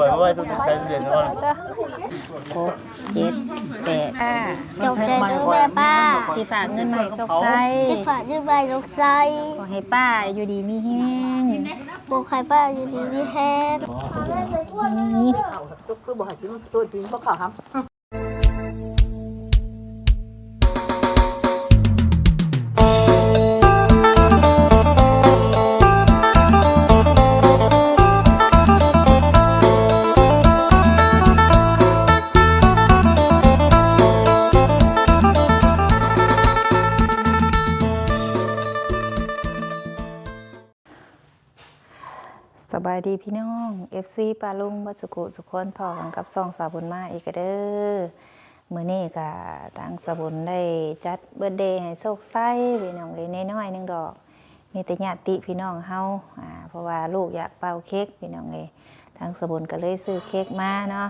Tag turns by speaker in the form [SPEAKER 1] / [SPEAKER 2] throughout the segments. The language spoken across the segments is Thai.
[SPEAKER 1] วยเพราะว่าตู้ใช้ตู้เย็นก่อน
[SPEAKER 2] หกเจ็ดแปดห้า
[SPEAKER 3] จบใจตั้งแต่ป้า
[SPEAKER 2] ที่ฝากเงินมาให้ซกไซ
[SPEAKER 3] ที่ฝากชื่นใบลูกไซ
[SPEAKER 2] ขอให้ป้าอยู่ดีมีแห้ง
[SPEAKER 3] บอกใครป้าอยู่ดีมีแห้ง
[SPEAKER 4] คือบอกให้กินตัวจริงเพราะเขาครับา
[SPEAKER 2] ยดีพี่น้อง FC ปลาลุงบัดสุกุสุคนพอกันกับซองสาบุญมาอีกเด้อมื้อนี้ก็ทางสาบุญได้จัดเบิร์เดย์ให้โชคไส้พี่น้องเลยน้อยๆหนึงดอก มีแต่ญาติพี่น้องเฮาอ่าเพราะว่าลูกอยากเป่าเค้กพี่น้องเลยทางสาบุญก็เลยซื้อเค้กมาเนาะ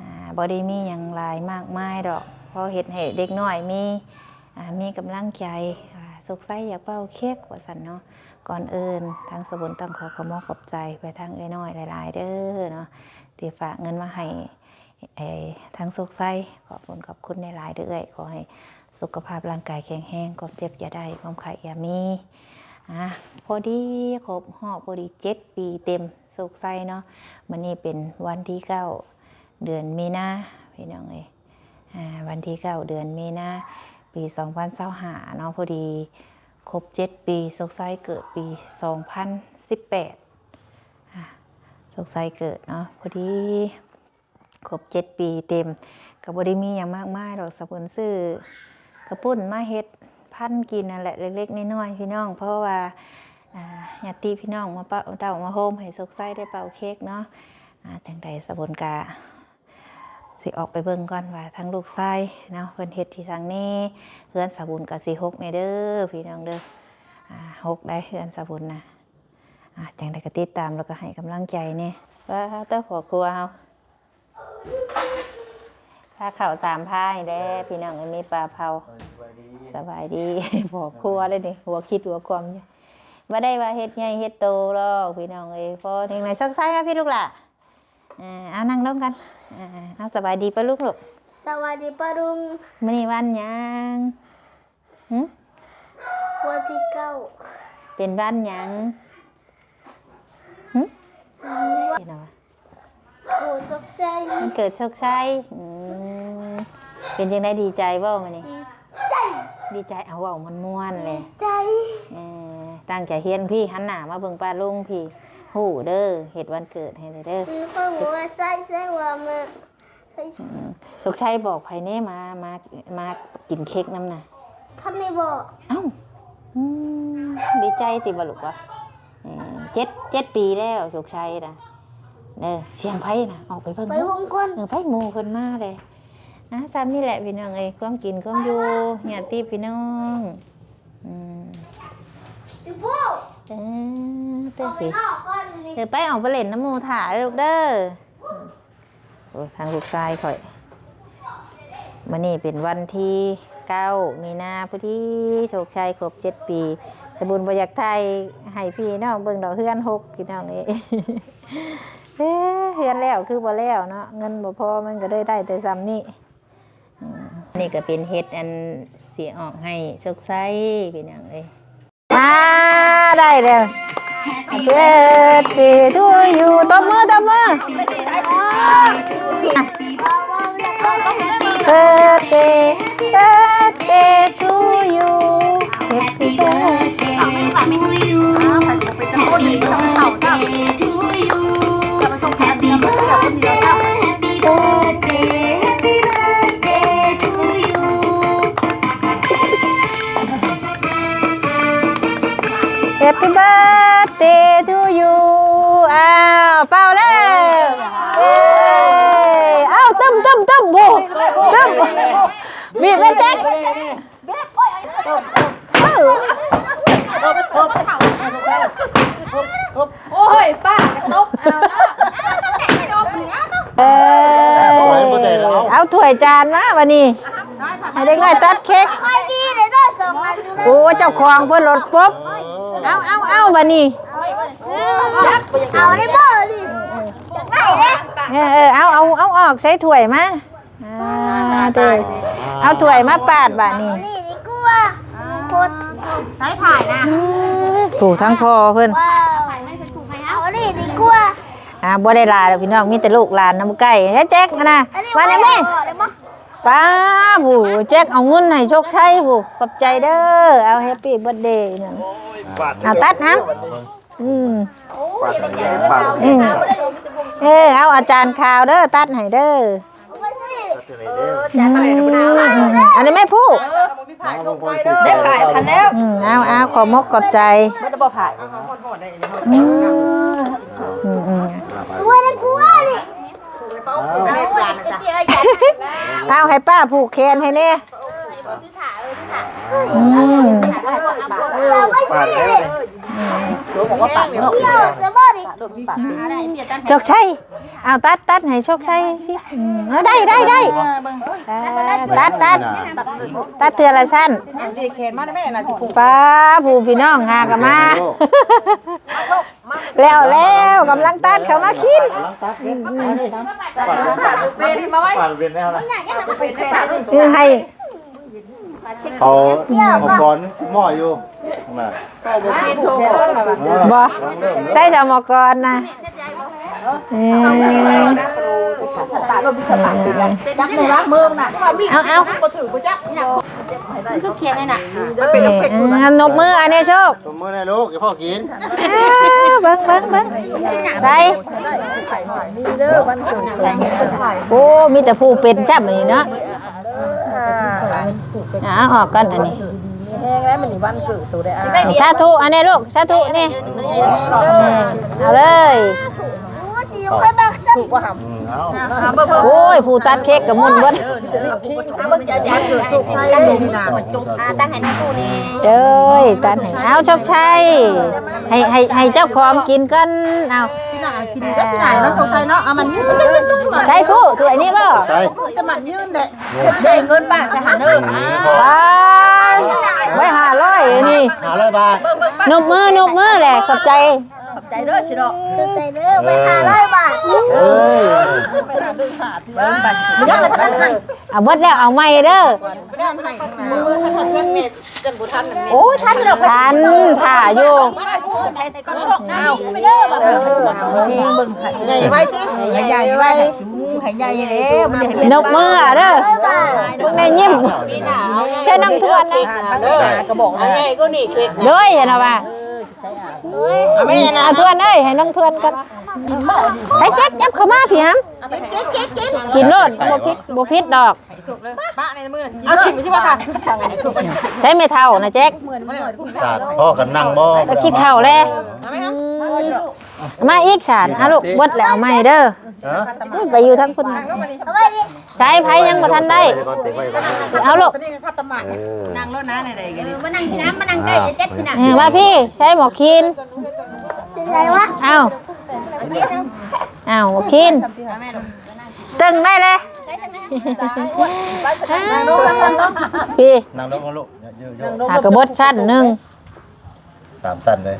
[SPEAKER 2] อ่าบ่ได้มีหยังลายมากมายดอกเพอเฮ็ดให้เด็กน้อยมีอ่ามีกำลังใจอ่าโชคไส้อยากเป่าเค้กว่าซั่นเนาะ ก่อนอื่นทางสบุนต้องขอขอบคุณขอบใจไปทางเอ้น้อยหลายๆเด้อเนาะที่ฝากเงินมาให้ไอ้ทางสุกไส้ขอบคุณขอบคุณในหลายเด้อเอ้ยขอให้สุขภาพร่างกายแข็งแรงความเจ็บอย่าได้ความไข้อย่ามีอะพอดีครบหอบพอดีเจ็ดปีเต็มสุกไส้เนาะมันนี้เป็นวันที่เก้าเดือนมีนาพี่น้องเอ้ยอ่าวันที่เก้าเดือนมีนาปีสองพันเเนาะพอดี ครบเจ็ดปีสกไซเกิดปี 2018สกไซเกิดเนาะพอดีครบเจ็ดปีเต็มกับบได้มีอย่างมากมายดอกสปุนซื้อกระปุ้นมาเฮ็ดพันกินนั่นแหละเล็กๆน้อยๆพี่น้อง เพราะว่าอ่าญาติพี่น้องมาเป่าเต่ามาโฮมให้สกไซได้เป่าเค้กเนาะจังใดสปุนกา สิออกไปเบิ่งก่อนว่าทั้งลูกไส้เนาะเพิ่นเฮ็ดที่สังนี้เฮือนสาบุญกับสิหกในเด้อพี่น้องเด้ออ่าหกได้เฮือนสาบุญนะอ่าจังไดก็ติดตามแล้วก็ให้กำลังใจเนี่ยว่าเต้าหัวครัวเฮาถ้าข้าวสามพายเด้อพี่น้องเอ้ยมีปลาเผาสบายดีหัวครัวได้นี่หัวคิดหัวความอยู่บ่ได้ว่าเฮ็ดใหญ่เฮ็ดโตหรอกพี่น้องเอ้ยพอถึงไหนซักไส้มาพี่ลูกล่ะ อ่าเอานั่งลงกันอ่าเอาสบายดีปะลูกลูก
[SPEAKER 3] สวัสดีป้าลุง
[SPEAKER 2] มื่อนี้วันหยังหึ
[SPEAKER 3] วันที่เก้า
[SPEAKER 2] เป็นวันหยังหึเป็นอะไรวะ
[SPEAKER 3] โกดตกใจ
[SPEAKER 2] มันเกิดโชคชัยอืมเป็นจังได้ดีใจบ่มันนี่
[SPEAKER 3] ใจ
[SPEAKER 2] ดีใจเอาเว่ามันม่วนๆเลย
[SPEAKER 3] ใจ
[SPEAKER 2] เออตั้งใจเฮียนพี่หันหน้ามาเบิ่งป้าลุงพี่ หูเด้อเฮ็ดวันเกิดให้เลยเด้อ
[SPEAKER 3] มีคนบอกว่าใส่ใส่ว่ามาใส่
[SPEAKER 2] โชคชัยบอกไผเน่มามามากินเค้กน้ำน่ะ
[SPEAKER 3] ท่านไม่บอก
[SPEAKER 2] เอ้าอืมดีใจติบลุกวะเออเจ็ดเจ็ดปีแล้วสุขชัยนะเด้อเสียงไพ่นะออกไปเพิ่ง
[SPEAKER 3] ไปวงก้น
[SPEAKER 2] เออไพ่หมูคนมาเลยนะซ้ำนี่แหละพี่น้องเอ้ยความกินความอยู่ญาติพี่น้องอืม เออเต้
[SPEAKER 3] อกไป
[SPEAKER 2] สิ
[SPEAKER 3] นอกก่อนนี่
[SPEAKER 2] เดี๋ยวไปออกไปเล่นน้ำหมูถ่ายลูกเด้อโอ้ยทางลูกชายข่อยวันนี้เป็นวันที่เก้ามีนาพอดีโชคชัยครบเจ็ดปีสบุญบอยากไทยให้พี่น้องเบิ่งดอกเฮือนหกพี่น้องเอ้ย เอ้เฮือนแล้วคือบ่แล้วเนาะเงินบ่พอมันก็ได้ได้แต่ซ้ำนี่อืมนี่ก็เป็นเฮ็ดอันสีออกให้โชคชัยพี่น้องเอ้ย มาได้แล้ว Happy birthday to you ตบมือตบมือ birthday birthday to you Happy birthday Happy แม่แจ็คเอ้า
[SPEAKER 4] โอ้ยป้ากระตบเอาเนาะไม่โดนเหนือเนาะ
[SPEAKER 2] เอ้ยเอาถ้วยจานมาวันนี้ให้เด็กน้อยตัดเค้ก
[SPEAKER 3] ไอ้พี่เดี๋ยวได้สองอันอยู่นะ
[SPEAKER 2] โอ้เจ้าของเพิ่นรถปุ๊บเอาเอาเอาวันนี้
[SPEAKER 3] เอาได้เบอร์ดิอยากได้
[SPEAKER 2] อเออเอาเอาเอาออกใส่ถ้วยมาอ่า เด้อเอาถ้วยมาปาดบาดนี้
[SPEAKER 3] นี่ดีกว่าโคตร
[SPEAKER 4] ใช้ผ่ายนะ
[SPEAKER 2] ถูกทั้งพ่อเพิ่น
[SPEAKER 3] ว้าวเอานี่ดีกว่า
[SPEAKER 2] อ่าบ่ได้ลาแล้วพี่น้องมีแต่ลูกหลานน้ำไก่เฮ้ยแจ็คอะนะ
[SPEAKER 3] อันนี้
[SPEAKER 2] มาแล้วแม่
[SPEAKER 3] ได้บ่
[SPEAKER 2] ป้าผู้แจ็คเอาเงินให้โชคชัยผู้ขอบใจเด้อเอาแฮปปี้เบิร์ดเดย์นั่นเอาตัดนะอืมอืมเออเอาอาจารย์ข่าวเด้อตัดให้เด้อ
[SPEAKER 3] เอาไปสิ
[SPEAKER 2] อืมอันนี้ไม่พูด
[SPEAKER 4] ได้ผ่ายพันแล้ว
[SPEAKER 2] อืมเอาเอาขอมกขอบใจ
[SPEAKER 4] ไม่ได้บ่ผ่าย
[SPEAKER 2] อืมอืมอืม
[SPEAKER 3] ตัวได้กลัวนี่
[SPEAKER 2] เอาให้ป้าผูกแขนให้เนี่ยอืม
[SPEAKER 3] เราไปสิ
[SPEAKER 4] บอกว่าปัดเนาะ
[SPEAKER 3] เที่ยวเสือบ่ดิ
[SPEAKER 2] โชคชัย เอาตัดตัดให้โชคชัยสิอืมเอาได้ได้ได้เออตัดตัดตัดเทือละสั้น
[SPEAKER 4] ดีเคนมาได้แม่น่ะสิผูก
[SPEAKER 2] ป้าผู้พี่น้องหากันมา แล้วแล้วกำลังตัดเขามาคิด
[SPEAKER 4] เป็นมาไว้
[SPEAKER 1] ผ่านเป็นแล้วนะ
[SPEAKER 4] เป็นได้ผ่าน
[SPEAKER 2] คือให้
[SPEAKER 1] เขาอุปกรณ์หม้ออยู่มา
[SPEAKER 4] กินโทร
[SPEAKER 2] บ่ใส่สมกรนะอืม
[SPEAKER 4] จับในรักมือน่ะ
[SPEAKER 2] เอาเอา
[SPEAKER 4] บ่ถือบ่จับ
[SPEAKER 3] คือเขียนให้น่ะ
[SPEAKER 2] เป็นนบมืออันนี้โชค
[SPEAKER 1] ตัวมือในลูกอย่าพ่อกิน
[SPEAKER 2] เบิ้งเบิ้งเบิ้งใส่โอ้มีแต่ผู้เป็นจับอันนี้เนาะอ่าออกกันอันนี้
[SPEAKER 4] แห้งแล้วมันนี่วันเกิดตัวได้อะ
[SPEAKER 2] สาธุอันนี้ลูกสาธุนี่เอาเลย
[SPEAKER 3] อ้สิค่อยบักซับ
[SPEAKER 1] อืมเอา
[SPEAKER 2] โอ้ยผู้ตัดเค้กกับมุนเบด
[SPEAKER 4] มันจะยันหรือสุกใส่ได้นี่นะมันจุก
[SPEAKER 3] ตั้งให้น้องกูนี่
[SPEAKER 2] เจ้ยตัดให้เอาโชคชัยให้ให้ให้เจ้าของกินกันเอา
[SPEAKER 4] พี่นากินได้พี่นาเนาะสงสัยเนาะเอามันยืนมันยืนตุ้มมัน
[SPEAKER 2] ใช่ผู้ถ้วยนี้บ่
[SPEAKER 1] ใช่
[SPEAKER 4] จะมันยืนแหละ
[SPEAKER 3] ได้เงินบาทสหาเด้อ
[SPEAKER 2] ว้าวไว้ห้าร้อยนี่
[SPEAKER 1] หาร้อยบาท
[SPEAKER 2] นบมือนบมือแหละขอบใจ
[SPEAKER 3] ใจเด้อสิดอกใจเด้อไปหาร้อยบาท
[SPEAKER 1] เอ้ย
[SPEAKER 4] มันยังละทันให้
[SPEAKER 2] เอาเบดแล้วเอาไม่เด้อ
[SPEAKER 4] มันยังให้มือถ้าทันเงินเนี่ยกันบ่ทันโอ้ทันเด้อ
[SPEAKER 2] ทันถ่าอยู่
[SPEAKER 3] ไปเด้อแบบ
[SPEAKER 4] ใหญ่ไว้ติใหญ่ไว้
[SPEAKER 2] นบมืออะเด้อพวกแม่ยิ้มแค่น้ำทวนนะ
[SPEAKER 4] ก็บอกแล้วไงก็นี่เค้ก
[SPEAKER 2] เลยเห็นไหมว่า
[SPEAKER 4] แม่นะ
[SPEAKER 2] เอาทวนเอ้ยให้น้องทวนกันใช้แจ๊บแจ๊บเข้ามาพี่ฮัม
[SPEAKER 4] เก๊กเก๊กเก๊ก
[SPEAKER 2] กินโลดบ่พิษบ่พิษดอก
[SPEAKER 4] ป้าในมือเอาถิ่มไปใช่ป่ะค่ะสั่งไงสุกไป
[SPEAKER 2] ใช้ไม่เท่านะแจ๊ก
[SPEAKER 1] สาดพ่อกันนั่งบ่
[SPEAKER 2] แล้วกินข้าวแล้ว มาอีกสารอะลูกเบดแล้วเอาไม่เด้อ
[SPEAKER 1] ฮะ
[SPEAKER 2] อุ้ยไปอยู่ทั้งคุณน่ะ
[SPEAKER 3] เอาไปดิ
[SPEAKER 2] ใช้ไผยังบ่ทันได้
[SPEAKER 1] เดี๋ยวก่อนเดี๋ยวก่อน
[SPEAKER 2] เอาลูก
[SPEAKER 4] ตอนนี้ข้าวตำหมัก
[SPEAKER 1] เออ
[SPEAKER 4] นั่งรถน้าในใดกันดิ
[SPEAKER 3] มานั่งที่น้ำมานั่งใกล้จะเจ็บที่น่ะ
[SPEAKER 2] เออมาพี่ใช้หมอคิน
[SPEAKER 3] เป็นไรวะ
[SPEAKER 2] เอาเอาหมอคินตึงได้เลยพี่
[SPEAKER 1] นั่งลงมาลูกเยอะ
[SPEAKER 2] หากระบดชั้นหนึ่ง
[SPEAKER 1] ๆ สามสั้นเลย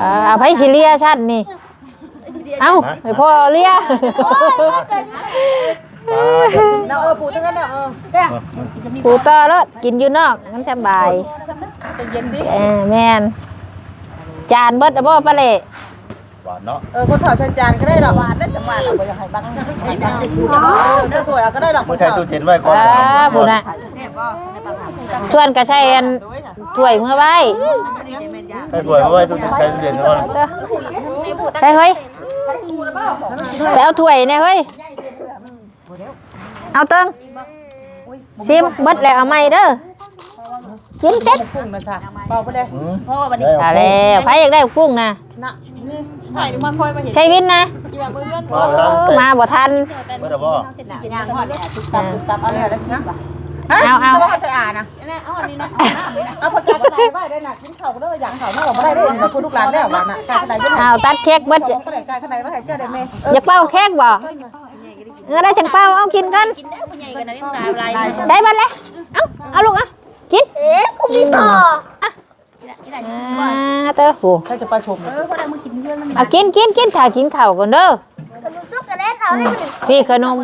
[SPEAKER 2] อ่าเอาไผชิเลียชั้นนี่ เอาไปพ่อเลีย
[SPEAKER 4] เราเออปูตั้งนั้นเออ
[SPEAKER 2] ปูต่อรถกินอยู่นอกมันสบาย
[SPEAKER 4] เย็นดิ
[SPEAKER 2] เออแมนจานเบิดอะบ่ปะเละ
[SPEAKER 1] หวานเนาะ
[SPEAKER 4] เออคนถอดจานก็ได้หรอกหวานได้จังหวะเราไปยังไงบ้างให้บ้างเออสวยเอาก็ได้หรอก
[SPEAKER 1] ไม่ใช่ตู้เย็นไว้ก่อน
[SPEAKER 2] อ่าพูน่ะชวนกระชัยอันถ้วยเมื่อไว้
[SPEAKER 1] ให้สวยไว้ตู้เย็นใช้ตู้เย็นก่อน
[SPEAKER 2] ใช่เฮ้ยไปเอาถ้วยเนี่ยเฮ้ยเอาเติงซิมเบิดแล้วเอาไม่เด้อกินเจ็ด
[SPEAKER 4] พุ่งนะจ๊ะเบาไปเลย
[SPEAKER 1] อืม
[SPEAKER 2] เอาแล้วไผอยากได้กุ้งนะ
[SPEAKER 4] นะนี่ถ่ายมาคอยมาเห็น
[SPEAKER 2] ใช้วินนะ
[SPEAKER 4] ที่ว่ามือเลื่อน
[SPEAKER 1] มาแล้ว
[SPEAKER 2] มาบ่ทัน
[SPEAKER 1] เมื่อไหร่บ่
[SPEAKER 4] ตับอะไรแล้วนะ
[SPEAKER 2] เอาเอา
[SPEAKER 4] ว่าจะอ่านนะเอาพอจับอะไรไว้ได้น่ะกินข้าวก็ได้อย่างข้าวน่าบอกไม่ได้เลยแต่คุณลูกหลานแล้วหลานน่ะกายขนาดนี้
[SPEAKER 2] เอาตัดเค้กเบิด
[SPEAKER 4] ก็ได้กายขนาดว่าให้เจ้าได้แม่
[SPEAKER 2] อยากเป่าเค้กบ่เออได้จังเป่าเอากินกันใช้เบัดเลยเอาเอาลูกเอากิน
[SPEAKER 3] เอ๊ะกูมีต่อ
[SPEAKER 2] อ่าเต้าหู
[SPEAKER 4] ถ้าจะประชม
[SPEAKER 2] เอากินกินกินถ่ากินข้าวก่อนเด้อ
[SPEAKER 3] ขนมช็อกโกแลตข้าวได้ไหม
[SPEAKER 2] พี่ขนม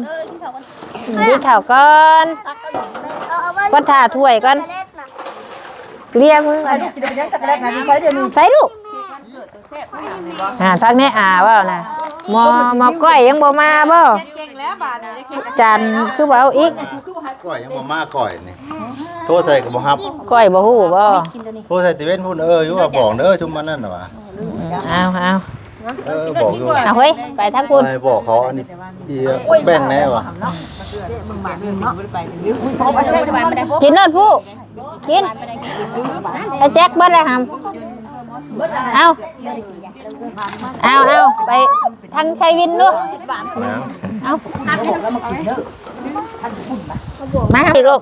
[SPEAKER 2] กินข้าวก่อน
[SPEAKER 3] เอาเอามา
[SPEAKER 2] ก็ถ่าถ้วยก่อน
[SPEAKER 3] เล่นนะ
[SPEAKER 2] เรียกมือ
[SPEAKER 4] ไปลูกกินได้ยังสักแรกนะใช้เดี๋ยวนี้
[SPEAKER 2] ใส่ลูกอ่าทักนี้อ่าว่านะมอมอก้อยยังบ่มาบ่
[SPEAKER 4] เก่งแล้วบานี้
[SPEAKER 2] จานคือบ่เอาอีก
[SPEAKER 1] ก่อยยังบ่มาก่อยนี่ โทรใส่ก็บ่ฮับ
[SPEAKER 2] ก้อยบ่ฮู้บ่
[SPEAKER 1] โทรใส่ติเว้นพุ่นเอออยู่ว่าบอกเด้อชุมมันนั่นน่ะว่ะ
[SPEAKER 2] เอาเอา
[SPEAKER 1] เออบอกอยู่
[SPEAKER 2] เอาเฮ้ยไปทักคุณ
[SPEAKER 1] ไปบอกเขาอันนี้อีแบ่งแน่ว่ะ
[SPEAKER 2] กินนอดผู้กินไอ้แจ็คเบิดเลยครับเอาเอาเอาไปทางชัยวินด้วย
[SPEAKER 1] นะ
[SPEAKER 2] เอา มาอีกลูก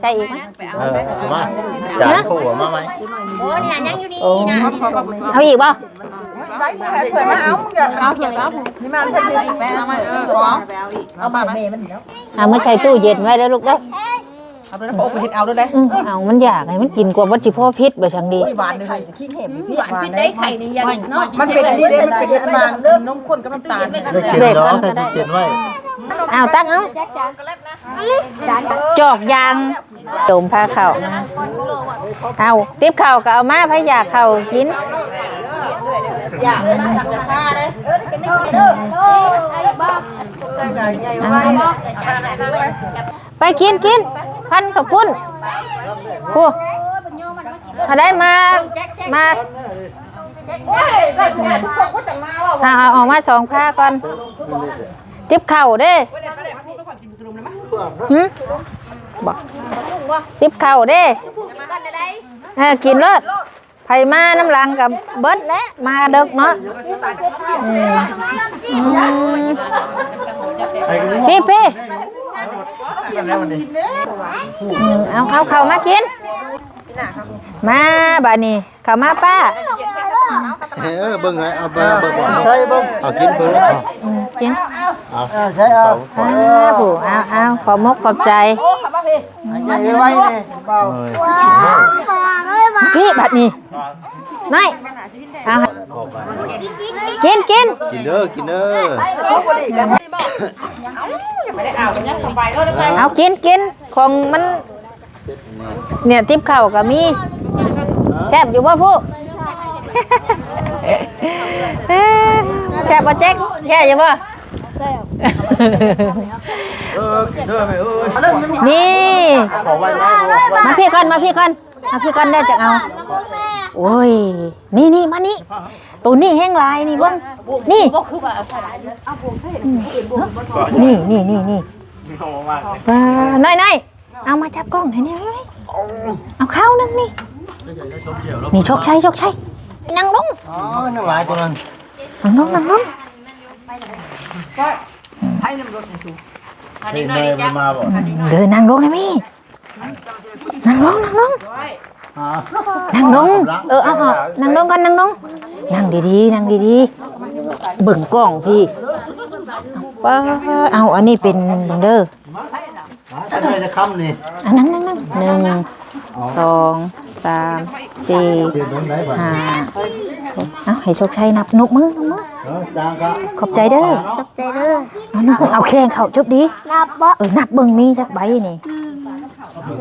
[SPEAKER 2] ใช่อีกไหม
[SPEAKER 1] เออเอามาจานคู่เอามาไหม
[SPEAKER 2] โอ้เอาอีกป่ะ
[SPEAKER 4] ไปแพ้เผื่อมาเอาอย่าเอาเผื่อเอานี่มันเป็นไปเอามาเออเอามาไหม
[SPEAKER 2] เอามาใช้ตู้เย็นไว้แล้วลูกเด้อ
[SPEAKER 4] เอาไปแล้วโอ้ไปเห็ดเอาด้วยเลย
[SPEAKER 2] อืมเอามันอยากให้มันกินกว่าวัตถิพ่อพิษบ่ชังดี
[SPEAKER 4] หวานเลยขี้เห็บพี่หวานได้ไข่นี่ยังเนาะมันเป็นอันนี้เลยมันเป็นอันมันนมข้นกับน้ำตาล
[SPEAKER 1] ได้กินเนาะใส่ตู้เย็นไว้
[SPEAKER 2] เอาตั้งเอาจอกยางโจมผ้าเข่ามาเอาติ๊บเข่าก็เอามาพะยาเข่ากิน
[SPEAKER 4] อยากสั่งราคาเลย
[SPEAKER 2] ไปกินกินพันกับพุ่นกูมาได้มามา
[SPEAKER 4] โอ้ยได้ผู้ใหญ่ทุกคนก็จะมาว่า
[SPEAKER 2] เอาเอาออกมาสองผ้าก่อนติ๊บเข่าเด้หึบอกติ๊บเข่าเด้เออกินเลยไผมาน้ำลังกับเบิดและมาเด็กเนาะอืมอืม
[SPEAKER 1] ไปกัน
[SPEAKER 2] พี่พี่
[SPEAKER 1] กันแล้ววันนี้
[SPEAKER 2] อืมเอาเอาเข่ามากิน มาบานี้เข่ามาป้า
[SPEAKER 1] เออเบิ่งให้เอาเบิ่งเบิ่งก่อนใช่เบิ่งเอากินเพิ่นเอา
[SPEAKER 2] อืมกิน
[SPEAKER 1] เอาใช่เอา
[SPEAKER 2] อ้าผู้เอาเอาขอบมกขอบใจ
[SPEAKER 1] ใหญ่ไว้นี่เบา
[SPEAKER 3] ว้าวมาเลยมา
[SPEAKER 2] พี่บัดนี้ นายเอาให้กินกิน
[SPEAKER 1] กินเด้อกินเด้อ
[SPEAKER 4] ไม่ได้เอาเนี่ยสบายเลยไป
[SPEAKER 2] เอากินกินของมัน เนี่ยทิปเข่าก็มีแซ่บอยู่ป่ะผู้เอ้ยแซ่บป่ะเจ๊กแซ่บอยู่ป่ะ
[SPEAKER 1] เออกินเด้อแม่เอ้ย
[SPEAKER 2] นี่
[SPEAKER 1] ขอไว้ไว้ไว้
[SPEAKER 2] มาพี่กันมาพี่กันมาพี่กันได้จากเอา โอ้ย นี่นี่มานี่ตัวนี้แห้งลายนี่เบ้งนี่นี่นี่นี่นี่ปลาน้อยน้อยเอามาจับกล้องให้นี่ไว้ไว้เอาเข้าวนึงนี่นี่โชคชัยโชคชัยนั่งลง
[SPEAKER 1] อ๋อน้ำลายตัวนั้น
[SPEAKER 2] นั่งลงนั่งลง
[SPEAKER 1] นี่แม่บ่มาบ่
[SPEAKER 2] เดินนั่งลงเลยมี่นั่งลงนั่งลง
[SPEAKER 1] ฮะ
[SPEAKER 2] นั่งลงเออเอาเอานั่งลงกันนั่งลงนั่งดีๆนั่งดีๆเบิ่งกล้องพี่ป้าเอาอันนี้เป็นเด้อ
[SPEAKER 1] ฉันเลยจะค้ำนี่
[SPEAKER 2] อันนั้นนั่งนั่งหนึ่งสองสามสี่
[SPEAKER 1] เปลี่ยนตรงไหนบ่
[SPEAKER 2] ห้า หกเอาให้โชคชัยนับนกมือนกมือ
[SPEAKER 1] เออจางครับ
[SPEAKER 2] ขอบใจเด้อ
[SPEAKER 3] จับใจเด้อ
[SPEAKER 2] เอานกมือเอาแข้งเขาจบดี
[SPEAKER 3] นับบ่
[SPEAKER 2] เออนับเบิ่งมีจักใบนี่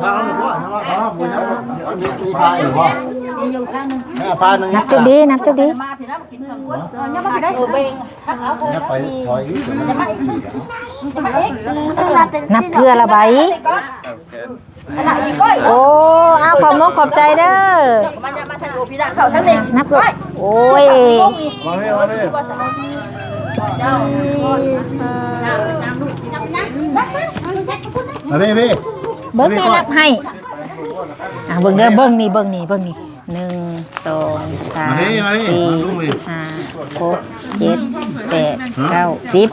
[SPEAKER 1] พาหรือว่าพาบุญมีพาอยู่บ่มีอยู่ข้างนึงแม่พานึง
[SPEAKER 2] นับจบดีนับจบดี
[SPEAKER 1] นับไปถอยอีก
[SPEAKER 2] นับเทื่อละใบโอ้เอาขอบมกขอบใจเด้อ
[SPEAKER 3] มันจะมาทางโอพี่ดาเขาทั้งนี้
[SPEAKER 2] นับลูก โอ้ย
[SPEAKER 1] มาเว้ยมาเว้ยมาเว้ยเว้ย
[SPEAKER 2] เบิ้งแม่นับให้อะเบิ้งเด้อเบิ้งนี่เบิ้งนี่เบิ้งนี่หนึ่งสองสามสี่ห้าหกเจ็ดแปดเก้าสิบ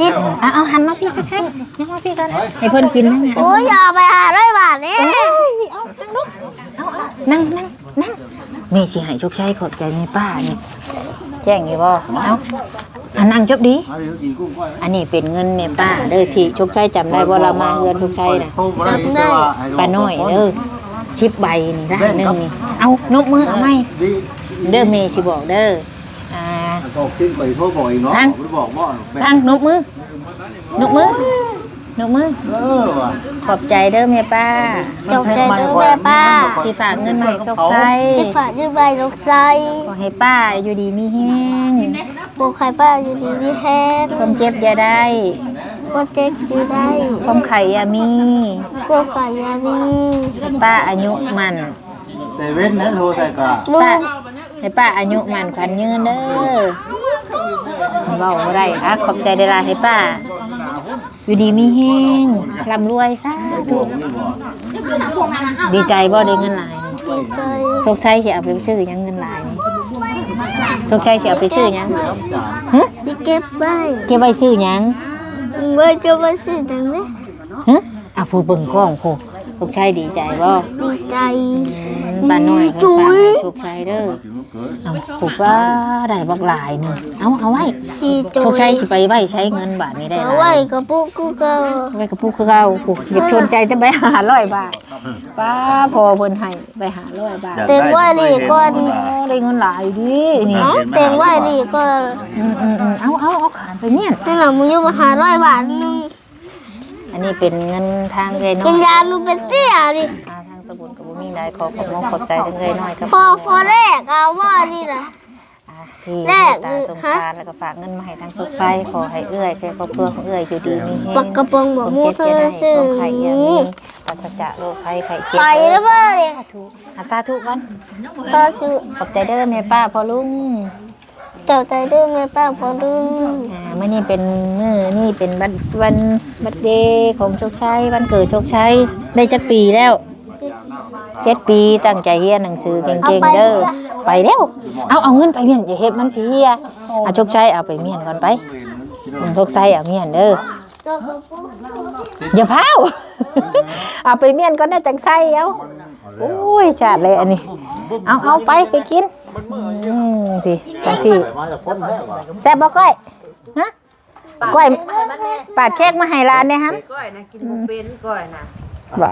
[SPEAKER 2] สิบเอาเอาหันมาพี่สักครั้งยังมาพี่กันให้เพิ่นกินนั่ง
[SPEAKER 3] โอ้ยอย่าไปหาร้อยบาทเนี่
[SPEAKER 2] เอานั่งลูกเอานั่งนั่งนั่ง แม่สิให้โชคชัยขอบใจแม่ป้านี่แจ้งอยู่บ่เอาอันนั่งจบดี
[SPEAKER 1] เอาอยู่กินกุ้งก้อย
[SPEAKER 2] อันนี้เป็นเงินแม่ป้าเด้อที่โชคชัยจำได้ว่าเรามาเงินโชคชัยนะ
[SPEAKER 1] จำได้
[SPEAKER 2] ป้าน้อยเด้อชิปใบนี่ได้หนึ่งนี่เอานกมือเอาไหม
[SPEAKER 1] ดี
[SPEAKER 2] เด้อเมย์สิบอกเด้ออ่า
[SPEAKER 1] อาจบอกขึ้นไปโทรบอกอีกเนาะ
[SPEAKER 2] ทาง
[SPEAKER 1] ไม่บอกว่า
[SPEAKER 2] ทางนกมือนกมือ นกมือ
[SPEAKER 1] เออว่ะ
[SPEAKER 2] ขอบใจเด้อแม่ป้า
[SPEAKER 3] จบใจเด้อแม่ป้า
[SPEAKER 2] ที่ฝากเงินมาให้ซกไซ
[SPEAKER 3] ที่ฝากชื่อใบลูกไซ
[SPEAKER 2] ขอให้ป้าอยู่ดีมีแห้ง
[SPEAKER 3] บอกใครป้าอยู่ดีมีแฮง
[SPEAKER 2] ความเจ็บอย่าได้
[SPEAKER 3] โปรเจกต์อยู่ได้
[SPEAKER 2] ความไข่อย่ามี
[SPEAKER 3] พวกขายยามี
[SPEAKER 2] ป้าอายุมัน
[SPEAKER 1] แต่เว้นนะโทรใส่กะ
[SPEAKER 3] ลู
[SPEAKER 2] ป้ากให้ป้าอายุมันขวัญยืนเด้อเบาบ่ได้ค่ะขอบใจเดลายให้ป้า อยู่ดีมีแห้งร่ำรวยสาธุดีใจบ่ได้เงินหลายนี่
[SPEAKER 3] ดีใจ
[SPEAKER 2] โชคชัยสิเอาไปซื้อหยังเงินหลายนี่โชคชัยสิเอาไปซื้อหยังฮะ
[SPEAKER 3] ที่เก็บไว้
[SPEAKER 2] เก็บไว้ซื้อหยัง
[SPEAKER 3] ไว้ก็ไว้ซื้อดังนี้
[SPEAKER 2] ฮะอะผู้เบิ่งกล้องผู้โชคชัยดีใจบ่
[SPEAKER 3] ดีใจ
[SPEAKER 2] ป้าน้อย
[SPEAKER 3] จุ๋
[SPEAKER 2] เขาฝาก
[SPEAKER 3] ย
[SPEAKER 2] ให้โชคชัยเด้อเอาผูกว่าได้บักหลายหนึงเอาเอาไว้
[SPEAKER 3] ดีจุ
[SPEAKER 2] โชคชัยสิไปไว้ใช้เงินบาทนี้ได้ห
[SPEAKER 3] เอา
[SPEAKER 2] ลาย
[SPEAKER 3] ไว้กับปุ๊กกูก็
[SPEAKER 2] ไว้กับผู้คือเก่าผู้เก็บชนใจจะไปหาร้อยบาทป้าพอเพิ่นให้ไปหาร้อยบาท
[SPEAKER 3] เต็มไว้ดีก่อน
[SPEAKER 2] ได้เงินหลายดินี่
[SPEAKER 3] เนาะเต็มไว้ดีก่อน
[SPEAKER 2] อืมอืมอืมเอาเอาเอาขานไปเมียน
[SPEAKER 3] นั่นแหละมึงอยู่มาหาร้อยบาทนึง
[SPEAKER 2] อั นนี้เป็นเงินทางเงยน้อ
[SPEAKER 3] เป็น
[SPEAKER 2] ย
[SPEAKER 3] ยาลูเป็นเตี้ยดิ
[SPEAKER 2] อ่าทางสบุนกับบุมีได้ขอขอบคุณขอบใจทางเงยน้อยครับ
[SPEAKER 3] พอพอแรกเอาว่านี่นะ
[SPEAKER 2] อ่าที่
[SPEAKER 3] แร
[SPEAKER 2] เม
[SPEAKER 3] ก
[SPEAKER 2] ตตาสงสารแล้วก็ฝากเงินมาให้ทางสุขไซขอให้เอื้อยแก่ครอบครัวของเอื้อยอยู่ดีมีแฮง
[SPEAKER 3] ปักกระโปรงบอกมูเธอซื้อ
[SPEAKER 2] ความไข่ยามีปราศจากโรคภัยไข้เจ็บ
[SPEAKER 3] ไปแล้วเปล่าเนี่ย
[SPEAKER 2] สาธุอาสาธุกัน
[SPEAKER 3] ต่อสู้
[SPEAKER 2] ขอบใจเด้อแม่ป้าพ่อลุง
[SPEAKER 3] เจ้าใจด้วยแม่ป้าพอดู
[SPEAKER 2] อ่าเมื่อนี้เป็นมื้อนี่เป็นวันวันบัดเดย์ของโชคชัยวันเกิดโชคชัยได้จักปีแล้วเจ็ดปีตั้งใจเรียนหนังสือเก่งๆเด้อไปเร็วเอาเอาเงินไปเมียนอย่าเฮ็ดมันสิเฮียเอาโชคชัยเอาไปเมียนก่อนไปอืมโชคชัยเอาเมียนเด้อ
[SPEAKER 3] เราก็ปุ๊บ
[SPEAKER 2] อย่าเผา เอาไปเมียนก่อนนะจังไส้เอาโอ้ยจัดเลยอันนี้ เอาเอาไปไปกิน อืมพี่จังพี่
[SPEAKER 1] มาจากพ้นแท้ว่ะ
[SPEAKER 2] แซ่บบ่ก้อย ฮะ ก้อยปาดเค้กมาให้ร้านเนี่ยฮะ
[SPEAKER 4] ก้อยนะกินบ่เป็นก้อยนะ
[SPEAKER 2] บ่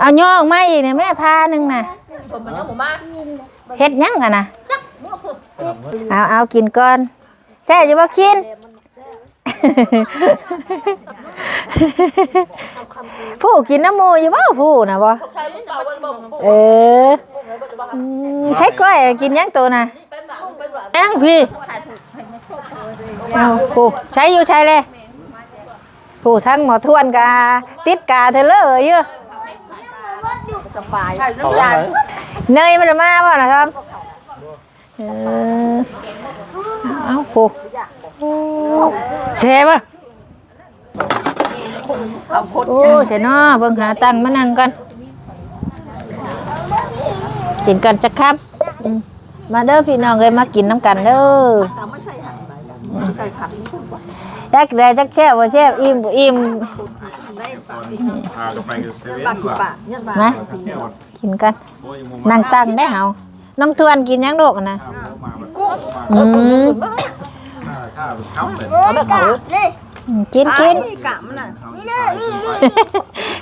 [SPEAKER 2] เอาย่อออกมาอีกเนี่ยแม่พาหนึ่งน่ะ
[SPEAKER 4] ผมมันยังบ่มา
[SPEAKER 2] เฮ็ดหยังอะนะเอาเอากินก่อนแซ่บอยู่บ่กิน ผู้กินน้ำหมูอยู่บ่ผู้น่ะบ่เออ อืมใช้ก้อยกินยังตัวน่ะแองพี่เอาผู้ใช้อยู่ใช้เลยผู้ทั้งหมอทวนกาติดกาเทเลอร์อยู่
[SPEAKER 4] ใช่น้ำย
[SPEAKER 2] เนยมันมาบ่นะครับเออเอาผู้แช่บ่
[SPEAKER 4] เอาพด
[SPEAKER 2] โอ้เสียเนาะเบิ่งหาตังมานั่งก่อน กินกันจักครับอืมมาเด้อพี่น้องเอ้ยมากินน้ำกันเด้อ
[SPEAKER 4] ตามไม่ใช่หั่นไหนใส่ผัก
[SPEAKER 2] จักได้จักแช่บ่แช่บอิ่มบ่อิ่ม
[SPEAKER 1] พากันไปเซเว่น
[SPEAKER 4] ปากกี่ปากเนี่ยปาก
[SPEAKER 2] มากินกันนั่งตั้งได้เฮาน้องทวนกินหยังโดกอะนะอืม
[SPEAKER 1] ข้าวค้ำเลย
[SPEAKER 4] เอาแบบเขา
[SPEAKER 3] นี่
[SPEAKER 2] กินกิน
[SPEAKER 4] นี่กะมันน่ะ
[SPEAKER 3] นี่นะนี่นี่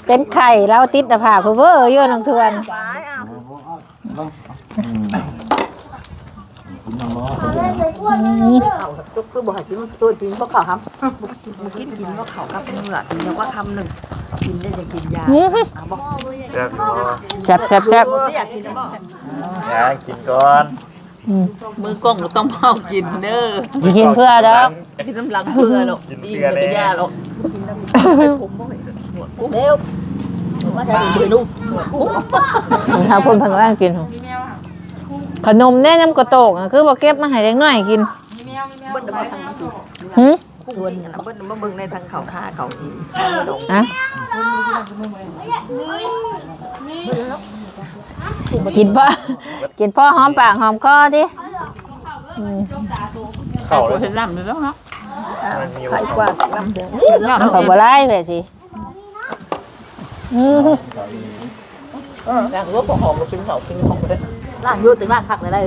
[SPEAKER 2] เป็นไข่เราติดตะผาเพอเวอร์อยู่น้องทวน
[SPEAKER 4] หวายอะเขาตุ๊ กคือบ่ให้กินตัวจริงบ่เขาครับบ่กินบ่กินกินบ่เขาครับนี่ล่ะกินแล้วก็คำหนึ่งกินได้จะกินยา
[SPEAKER 2] อื้อหือ
[SPEAKER 4] อะบอก
[SPEAKER 1] แซ่บบ่
[SPEAKER 2] แซ่บแซ่บแซ่บ
[SPEAKER 4] ไม่อยากกินนะบ่
[SPEAKER 1] ยายกินก่อน
[SPEAKER 2] อืม
[SPEAKER 5] มือกล้องก็ต้องเมากินเด้อ
[SPEAKER 2] สิกินเพื่อดอก
[SPEAKER 5] กินน้ำลังเพื่อหรอกดีมันจะยาหรอก
[SPEAKER 4] เร็วมาจะช่วยลูก
[SPEAKER 2] ถ้าคนเพิ่นก็กินหรอก ขนมแน่น้ำกระโตกอะคือบ่เก็บมาให้เด็กน้อยกิน
[SPEAKER 4] เบิ้ลมาทางนี้
[SPEAKER 2] หึ
[SPEAKER 4] ชวนกันนะเบิ้ลมาเบิ่งในทางเขาท่าเขาอีก
[SPEAKER 2] อะกินพ่อกินพ่อหอมปากหอมคอดิอืม
[SPEAKER 5] เข่าเห็นลำเลยแล้วเนาะ
[SPEAKER 4] ใครกว่าลำเดือ
[SPEAKER 2] มันขอบ่ไล่เว้ยสิอืม
[SPEAKER 5] อยากรู้ว่าหอม กับกินเข่ากินของก็ได้
[SPEAKER 4] ล่างอยู่ถึงล่างคักเลยได้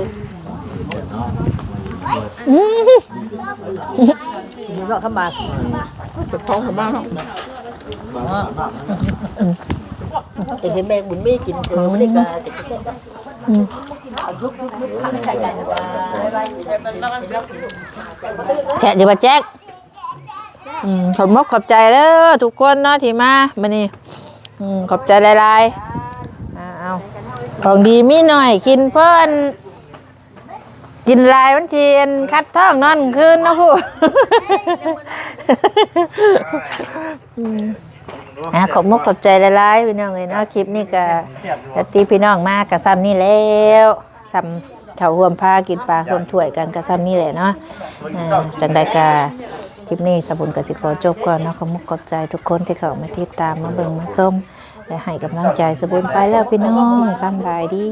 [SPEAKER 2] อืม
[SPEAKER 4] อยู่เนาะเข้ามา
[SPEAKER 5] เก็บท้องของบ้านเนาะ
[SPEAKER 4] แต่เห็นแมงบุญมีกินคือไม่ได้กาติดเส้นก็ยุบยุบยุบพักใช้กันว่าได้ไร
[SPEAKER 2] แฉะอยู่บ่แจ๊กอืมขอบมกขอบใจเด้อทุกคนเนาะที่มามื้อนี้อืมขอบใจหลายๆอ่าเอา ของดีมีหน่อยกินเพิ่นกินหลายวันเทียนคัดท้องนอนคืนเนาะผู้อืมอะขอบมกขอบใจหลายๆพี่น้องเลยเนาะคลิปนี้ก็กตีพี่น้องมากกะซ้ำนี่แล้วซ้ำเขาห่วมพากินปลาห่วมถ้วยกันกะซ้ำนี่แหละเนาะอ่าจังใดกาคลิปนี้สบุญกสิขอจบก่อนเนาะขอบมกขอบใจทุกคนที่เข้ามาติดตามมาเบิ่งมาส้ม และให้กำลังใจสบุญไปแล้วพี่น้องสำบายดี